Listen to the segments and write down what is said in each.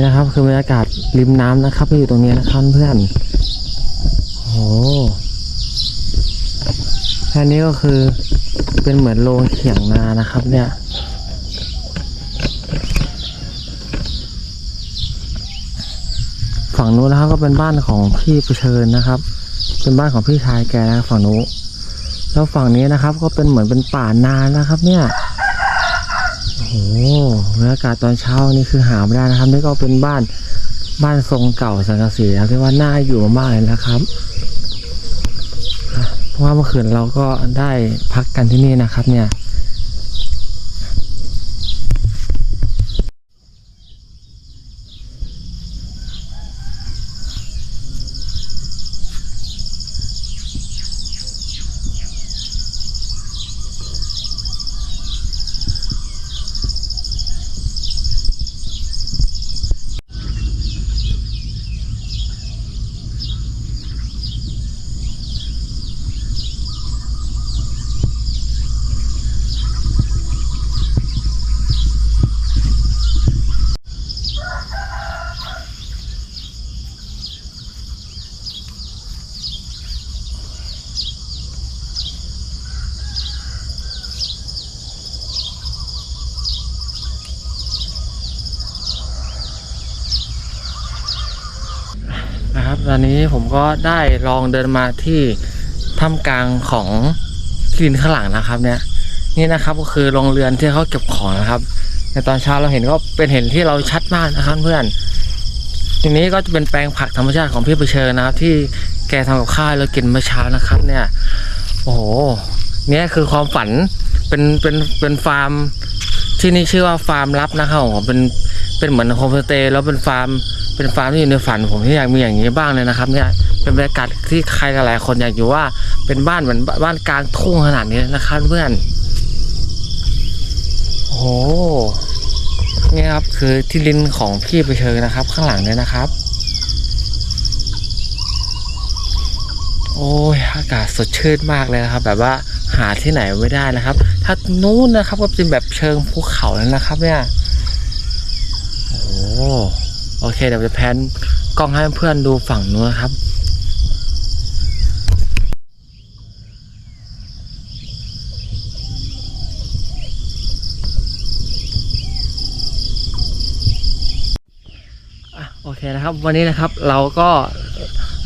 นี่นะครับ คือบรรยากาศริมน้ำนะครับที่อยู่ตรงนี้นะครับเพื่อนโอ้โหแค่นี้ก็คือเป็นเหมือนโรงเขียงนานะครับ เนี่ยฝั่งนู้นนะครับก็เป็นบ้านของพี่ประเชิญนะครับ เป็นบ้านของพี่ชายแกนะฝั่งนู้นแล้วฝั่งนี้นะครับ ก็เป็นเหมือนเป็นป่านานะครับ เนี่ย โอ้โหบรรยากาศตอนเช้านี่คือหาไม่ได้นะครับนี่ก็เป็นบ้านบ้านทรงเก่าสังกะสีนะครับที่ว่าน่าอยู่มากๆเลยนะครับเพราะว่าเมื่อคืนเราก็ได้พักกันที่นี่นะครับเนี่ย ตอนนี้ผมก็ได้ลองเดินมาที่ถ้ำกลางของที่ดินข้างหลังนะครับ เนี่ย นี่นะครับก็คือโรงเรือนที่เขาเก็บของนะครับในตอนเช้าเราเห็นก็เป็นเห็นที่เราชัดมากนะครับเพื่อนทีนี้ก็จะเป็นแปลงผักธรรมชาติของพี่ประเชิญนะครับ ที่แกทำกับข้าวให้เรากินเมื่อเช้านะครับ เนี่ย โอ้โหเนี่ยคือความฝันเป็นเป็นเป็นฟาร์มที่นี่ชื่อว่าฟาร์มลับนะครับผมเป็นเป็นเหมือนโฮมสเตย์แล้วเป็นฟาร์ม เป็นฟาร์มที่อยู่ในฝันผมที่อยากมีอย่างนี้บ้างเลยนะครับ เนี่ยเป็นบรรยากาศที่ใครหลายๆคนอยากอยู่ว่าเป็นบ้านเหมือนบ้านกลางทุ่งขนาดนี้นะครับเพื่อนโอ้โหนี่ครับคือที่ดินของพี่ไปเชิญนะครับ ข้างหลังเนี่ยนะครับ โอ้ยอากาศสดชื่นมากเลยนะครับ แบบว่าหาที่ไหนไม่ได้นะครับ ถ้านู้นนะครับก็เป็นแบบเชิงภูเขาแล้วนะครับ เนี่ยโอ้ โอเคเดี๋ยวจะแพนกล้องให้เพื่อนดูฝั่งนู้นครับโอเคนะครับ วันนี้นะครับเราก็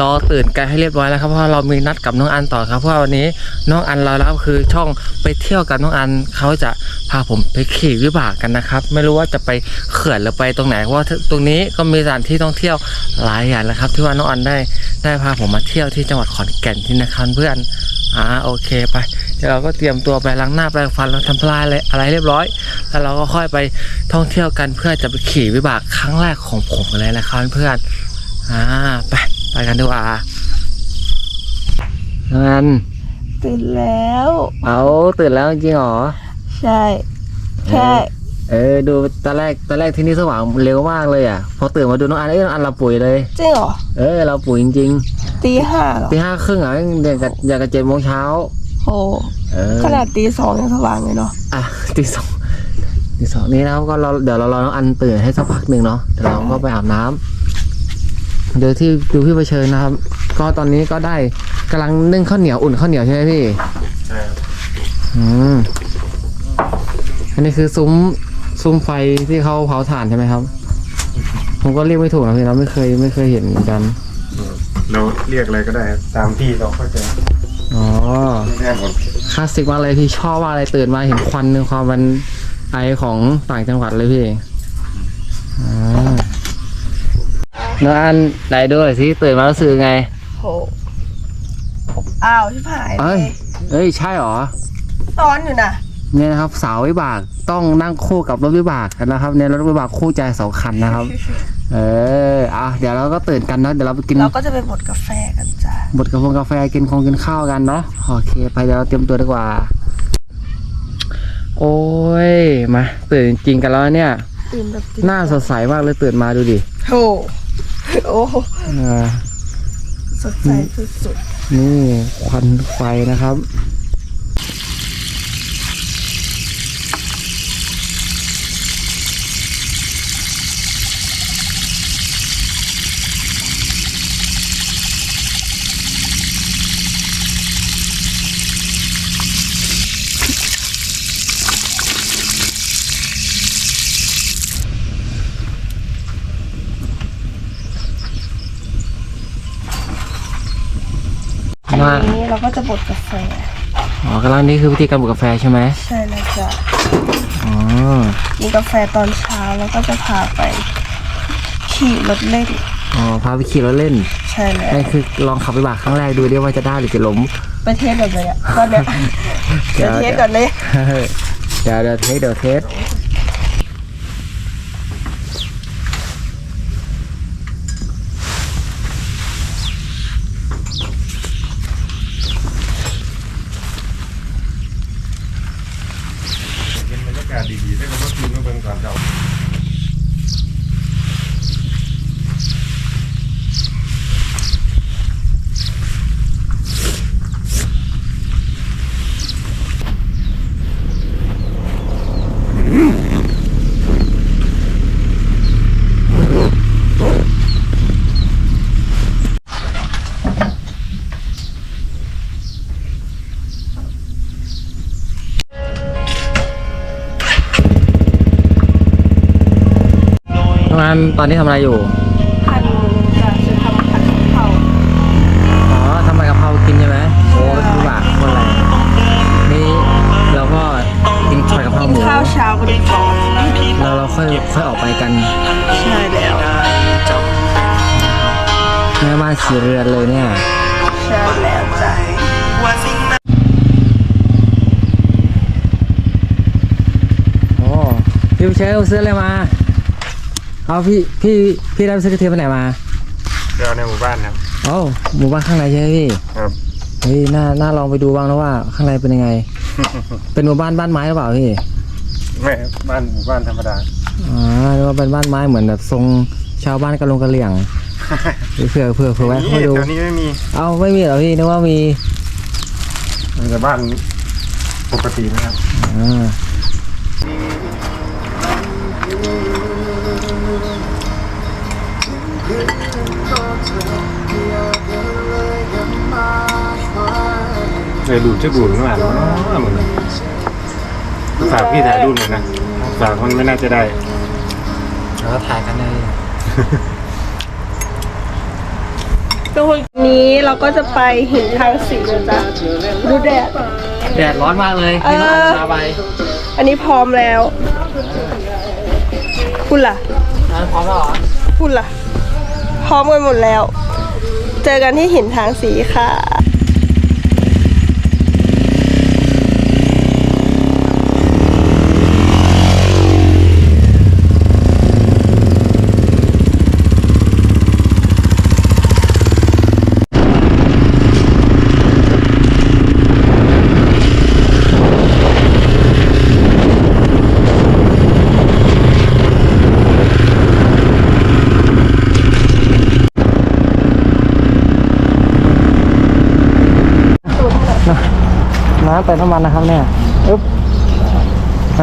รอตื่นกันให้เรียบร้อยแล้วครับเพราะว่าเรามีนัดกับน้องอันต่อครับเพราะว่าวันนี้น้องอันเราแล้วคือช่องไปเที่ยวกับน้องอันเขาจะพาผมไปขี่วิบากกันนะครับ ไม่รู้ว่าจะไปเขื่อนหรือไปตรงไหนเพราะว่าตรงนี้ก็มีสถานที่ท่องเที่ยวหลายอย่างนะครับ ที่ว่าน้องอันได้ได้พาผมมาเที่ยวที่จังหวัดขอนแก่นที่นะครับเพื่อนอ่าโอเคไปเดี๋ยวเราก็เตรียมตัวไปล้างหน้าแปรงฟันแล้วทำลายอะไรอะไรเรียบร้อย แล้วเราก็ค่อยไปท่องเที่ยวกันเพื่อจะไปขี่วิบากครั้งแรกของผมเลยนะครับเพื่อนอ่าไป ไปกันดีกว่างั้นตื่นแล้ว เอาตื่นแล้วจริงเหรอ ใช่ แค่ เออ ดูตอนแรกตอนแรกที่นี่สว่างเร็วมากเลยอะ พอตื่นมาดูน้องอันเอ้ยน้องอันเราปุ๋ยเลยจริงเหรอ เออเราปุ๋ยจริงตีห้าเหรอๆตีห้าครึ่งอะเด็กกับอยากกับเจ็ดโมงเช้า โอ้เออขนาดตีสองยังสว่างเลยเนาะ อะตีสองตีสองนี้นะครับก็เราเดี๋ยวเรารอน้องอันตื่นให้สักพักหนึ่งเนาะเดี๋ยวเราก็ไปอาบน้ำ เดี๋ยวที่ดูพี่เผชิญนะครับ ก็ตอนนี้ก็ได้กำลังนึ่งข้าวเหนียวอุ่นข้าวเหนียวใช่ไหมพี่ใช่อืมอันนี้คือซุ้มซุ้มไฟที่เขาเผาถ่านใช่ไหมครับ ผมก็เรียกไม่ถูกนะพี่เราไม่เคยไม่เคยเห็นเหมือนกันเราเรียกอะไรก็ได้ครับตามที่เราเข้าใจอ๋อแน่หมดคลาสสิกมากเลยพี่ชอบมากเลยตื่นมาเห็นควันในความมันไอของต่างจังหวัดเลยพี่อ่า น้องอันไหนด้วยสิตื่นมารู้สึกไง โหอ้าวชิบหายเลเอ้ยยเอ้ย ใช่เหรอ ร้อนอยู่นะเนี่ยนะครับสาววิบากต้องนั่งคู่กับรถวิบากกันนะครับเนี่ยรถวิบากคู่ใจสองคันนะครับ เอออะเดี๋ยวเราก็ตื่นกันเนาะเดี๋ยวเราไปกินเราก็จะไปบดกาแฟกันจ้ะบดกาแฟกาแฟกินคงกินข้าวกันเนาะโอเค ไปเดี๋ยวเราเตรียมตัวดีกว่า โอ้ยมาตื่นจริงๆกันแล้วเนี่ย ตื่นแบบตื่หน้าสดใสมากเลยตื่นมาดูดิโห โอ้โหอ่าสดใสสุดนี่ควันไฟนะครับ ว่าอันนี้เราก็จะบดกาแฟอ๋อกำลังนี่คือวิธีการบดกาแฟใช่ไหมใช่แล้วจ้ะอ๋อกินกาแฟตอนเช้าแล้วก็จะพาไปขี่รถเล่นอ๋อพาไปขี่รถเล่นใช่แล้วนี่คือลองขับไปบากครั้งแรกดูดิว่าจะได้หรือจะล้ม ไปเทสก่อนเลยอะตอนเนี้ยเดี๋ยวเทสก่อนเลย เดี๋ยวเดี๋ยวเทสเดี๋ยวเทส เป็นบรรยากาศดีๆได้ก็คืนมาเป็นก่อนเจ้า ตอนนี้ทำอะไรอยู่พันจะจะทำผัดกะเพราอ๋อทำอะไรกับเพรากินใช่ไหมโอ้ดูบากคนอะไรนี่เราก็กินผัดกะเพราหมูข้าวเช้ากันก่อนแล้วเราค่อยค่อยออกไปกันใช่แล้วแม่บ้านสีเรือนเลยเนี่ย ใช่แล้วจ้ะโอ้พี่เชลซื้ออะไรมา เอาพี่พี่พี่ได้ซื้อกระเทียมไปไหนมาเดี๋ยวในหมู่บ้านครับ เอ้าหมู่บ้านข้างในใช่ไหมพี่ครับ เฮ้ยน่าน่าลองไปดูบ้างแล้วว่าข้างในเป็นยังไง เป็นหมู่บ้านบ้านไม้หรือเปล่าพี่แม่บ้านหมู่บ้านธรรมดาอ๋อนึกว่าเป็นบ้านไม้เหมือนแบบทรงชาวบ้านกะลงกะเหลี่ยงเผื่อเผื่อเผื่อไว้ให้ดู แถวนี้ไม่มีเอ้าไม่มีเหรอพี่นึกว่ามี มีแต่บ้านปกตินะครับอ่า เลยดูดจะดูดข้างหลังเนาะมึงฝากพี่ถ่ายรูปหน่อยนะฝากมันไม่น่าจะได้แล้วก็ถ่ายกันได้ทุกคนนี้เราก็จะไปหินทางสีนะจ๊ะดูแดดแดดร้อนมากเลยเออนี่ต้องเอาชาไปอันนี้พร้อมแล้ว คุณล่ะอะพร้อมแล้วเหรอคุณล่ะ พร้อมกันหมดแล้ว เจอกันที่หินทางสีค่ะ น้ำเติมน้ำมันนะครับเนี่ยอึ๊บ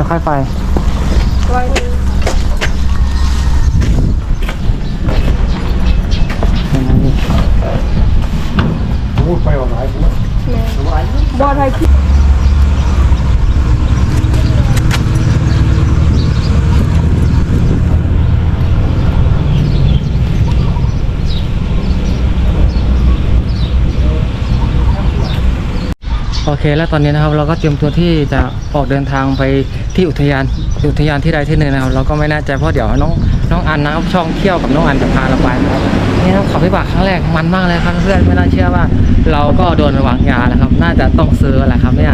ค่อยๆไปพูดไปออกหลายพูดบอไทยพี่ โอเค แล้วตอนนี้นะครับเราก็เตรียมตัวที่จะออกเดินทางไปที่อุทยานอุทยานที่ใดที่หนึ่งนะครับ เราก็ไม่แน่ใจเพราะเดี๋ยวน้องน้องอันนะครับช่องเที่ยวกับน้องอันจะพาเราไปนะครับนี่นะครับขับวิบากครั้งแรกมันมากเลยครับเพื่อนไม่น่าเชื่อว่า เราก็โดนวางยาแล้วครับ น่าจะต้องซื้อแหละครับเนี่ย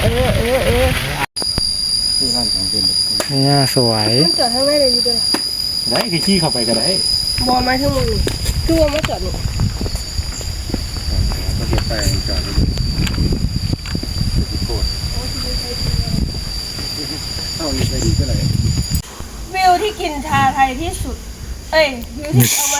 เออเออเออที่ร้านของเป็นเนี่ยสวย มันจอดข้างในเลยอยู่ด้วยได้คือขี้เข้าไปก็ได้บอลไม้ทั้งหมดนี่คือว่ามาจอดนี่ก็เก็บไปจอดไว้ดูโคตรเอาอีกไปดีก็เลยวิวที่กินชาไทยที่สุด เอ้ยวิวที่เอาไหม